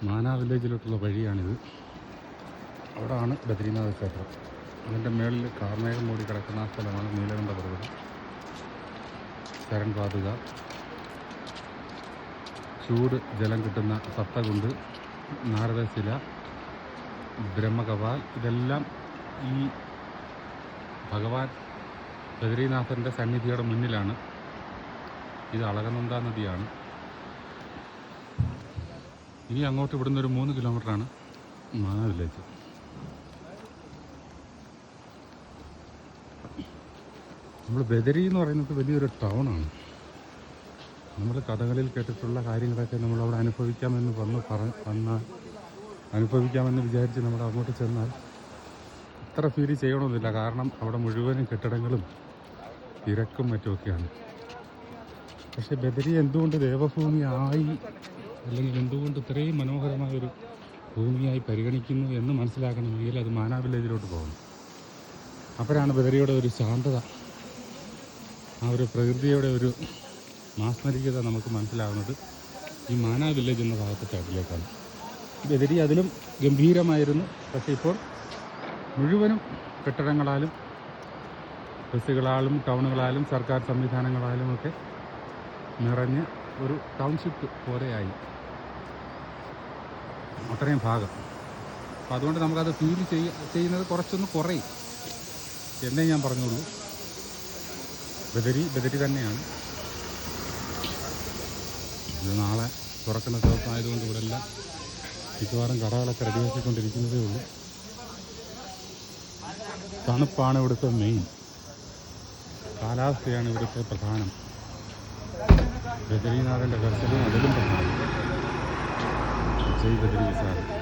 മാന വില്ലേജിലോട്ടുള്ള വഴിയാണിത്. അവിടാണ് ബദ്രീനാഥ് ക്ഷേത്രം. അതിന്റെ മേളിൽ കാർമേഘം മൂടി കിടക്കുന്ന ആ സ്ഥലമാണ് നീലകണ്ഠ പർവതം. ശരൺ പാതുക ചൂട് ജലം കിട്ടുന്ന സത്തകുണ്ട് നാരദശില ബ്രഹ്മകപാൽ ഇതെല്ലാം ഈ ഭഗവാൻ ബദ്രീനാഥന്റെ സന്നിധിയുടെ മുന്നിലാണ്. ഇത് അളകനന്ദ നദിയാണ്. ഇനി അങ്ങോട്ട് ഇവിടുന്ന് ഒരു മൂന്ന് കിലോമീറ്ററാണ് മാന വില്ലേജ് നമ്മൾ ബദരി എന്ന് പറയുന്നത് വലിയൊരു ടൗണാണ്. നമ്മൾ കഥകളിൽ കേട്ടിട്ടുള്ള കാര്യങ്ങളൊക്കെ നമ്മൾ അവിടെ അനുഭവിക്കാമെന്ന് വന്ന് പറ വന്ന അനുഭവിക്കാമെന്ന് വിചാരിച്ച് നമ്മൾ അങ്ങോട്ട് ചെന്നാൽ അത്ര ഫീൽ ചെയ്യണമെന്നില്ല കാരണം അവിടെ മുഴുവനും കെട്ടിടങ്ങളും തിരക്കും മറ്റുമൊക്കെയാണ്. പക്ഷെ ബദരി എന്തുകൊണ്ട് ദേവഭൂമി ആയി അല്ലെങ്കിൽ എന്തുകൊണ്ട് ഇത്രയും മനോഹരമായ ഒരു ഭൂമിയായി പരിഗണിക്കുന്നു എന്ന് മനസ്സിലാക്കണമെങ്കിൽ അത് മാനാ വില്ലേജിലോട്ട് പോകണം. അപ്പോഴാണ് ബദരിയുടെ ഒരു ശാന്തത ആ ഒരു പ്രകൃതിയുടെ ഒരു മാസ്മരികത നമുക്ക് മനസ്സിലാകുന്നത് ഈ മാനാ വില്ലേജ് എന്ന ഭാഗത്തെ ചാട്ടിലേക്കാണ്. ബദരി അതിലും ഗംഭീരമായിരുന്നു. പക്ഷേ ഇപ്പോൾ മുഴുവനും കെട്ടിടങ്ങളാലും ബസ്സുകളാലും ടൗണുകളാലും സർക്കാർ സംവിധാനങ്ങളാലും ഒക്കെ നിറഞ്ഞ ഒരു ടൗൺഷിപ്പ് പോലെയായി. അത്രയും ഭാഗം. അപ്പം അതുകൊണ്ട് നമുക്കത് ഫീൽ ചെയ്യ ചെയ്യുന്നത് കുറച്ചൊന്ന് കുറയും. എന്നേ ഞാൻ പറഞ്ഞോളൂ. ബദരി ബദരി തന്നെയാണ്. ഇത് നാളെ തുറക്കുന്ന ദിവസം ആയതുകൊണ്ട് ഇവിടെ എല്ലാം മിക്കവാറും കടകളൊക്കെ റെഡിയാക്കിക്കൊണ്ടിരിക്കുന്നതേ ഉള്ളൂ. തണുപ്പാണ് ഇവിടുത്തെ മെയിൻ കാലാവസ്ഥയാണ് ഇവിടുത്തെ പ്രധാനം. ബദരീനാഥന്റെ ദർശനവും അതിലും പ്രധാനം. 这个是绿